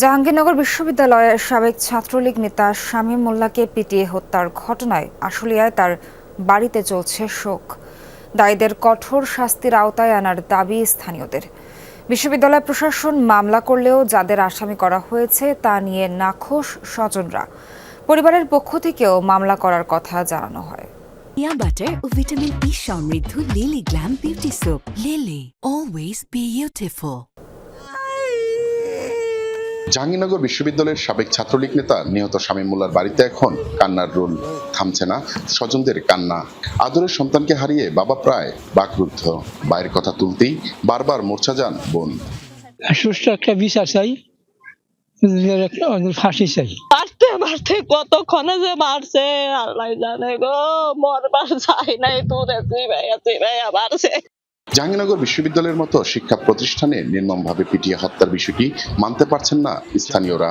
জাহাঙ্গীরনগর বিশ্ববিদ্যালয়ের সাবেক ছাত্রলীগ নেতা শামীম মোল্লাকে পিটিয়ে হত্যার ঘটনায় আশুলিয়ায় তার বাড়িতে চলছে শোক। দায়ীদের কঠোর শাস্তির আওতায় আনার দাবি স্থানীয়দের। বিশ্ববিদ্যালয় প্রশাসন মামলা করলেও যাদের আসামি করা হয়েছে তা নিয়ে নাখোশ স্বজনরা। পরিবারের পক্ষ থেকেও মামলা করার কথা জানানো হয়। পিয়া বাটার ও ভিটামিন ই সমৃদ্ধ Lily glam beauty soap Lily always beautiful Jahangirnagar বিশ্ববিদ্যালয়ের সাবেক ছাত্রলীগ নেতা নিহত শামীম মোল্লার বাড়িতে এখন কান্নার রোল থামছে না। স্বজনদের কান্না। আদরের সন্তানকে হারিয়ে বাবা প্রায় বাকরুদ্ধ। বাইরের কথা তুলতেই বারবার মূর্ছা যান বোন। সুষ্ঠু একটা বিচার চাই। ফাঁসি চাই। মারতে মারতে কতক্ষণে যে মারছে আল্লাহ জানে গো। মরবার চাই নাই তুই তুই ভাইয়া তুই ভাইয়া মারছে। জাহাঙ্গীরনগর বিশ্ববিদ্যালয়ের মতো শিক্ষা প্রতিষ্ঠানে নির্মমভাবে পিটিয়ে হত্যার বিষয়টি মানতে পারছেন না স্থানীয়রা।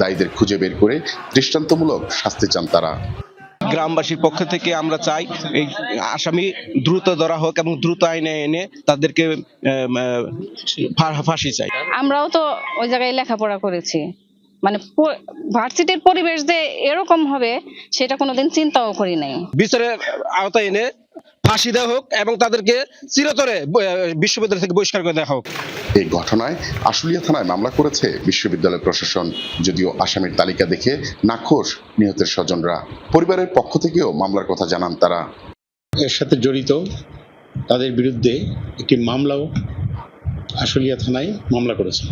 দায়ীদের খুঁজে বের করে দৃষ্টান্তমূলক শাস্তি চান তারা। গ্রামবাসীর পক্ষ থেকে আমরা চাই এই আসামি দ্রুত ধরা হোক এবং দ্রুত আইনে এনে তাদেরকে ফাঁসি চাই। আমরাও তো ওই জায়গায় লেখাপড়া করেছি। মানে ভার্সিটির পরিবেশ যে এরকম হবে সেটা কোনোদিন চিন্তাও করি নাই। বিচারের আওতায় এনে ফাঁসি দেওয়া হোক এবং তাদেরকে চিরতরে বিশ্ববিদ্যালয় থেকে বহিষ্কার করে দেওয়া হোক। এই ঘটনায় আশুলিয়া থানায় মামলা করেছে বিশ্ববিদ্যালয় প্রশাসন যদিও আসামির তালিকা দেখে নাখোশ নিহতের স্বজনরা। পরিবারের পক্ষ থেকেও মামলার কথা জানান তারা। এর সাথে জড়িত তাদের বিরুদ্ধে একটি মামলাও আশুলিয়া থানায় মামলা করেছে।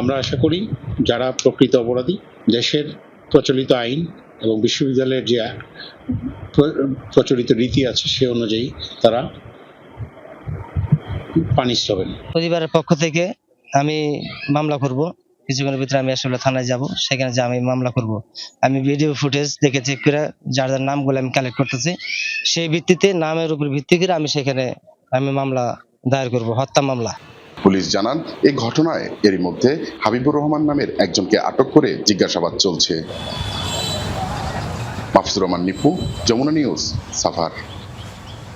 আমরা আশা করি যারা প্রকৃত অপরাধী দেশের প্রচলিত আইন এবং বিশ্ববিদ্যালয়ের যে প্রচলিত রীতি আছে সে অনুযায়ী তারা পানিশ হবেন। পরিবারের পক্ষ থেকে আমি মামলা করব। কিছুক্ষণের ভিতরে আমি আসলে থানায় যাব। সেখানে যে আমি মামলা করব, আমি ভিডিও ফুটেজ দেখে চেক করে যার যার নামগুলো আমি কালেক্ট করতেছি, সেই ভিত্তিতে, নামের উপর ভিত্তি করে আমি সেখানে আমি মামলা দায়ের করব, হত্যা মামলা। পুলিশ জানান এই ঘটনায় এরই মধ্যে হাবিবুর রহমান নামের একজনকে আটক করে জিজ্ঞাসাবাদ চলছে। Mahfuzur Rahman, Nipu, Jamuna news suffer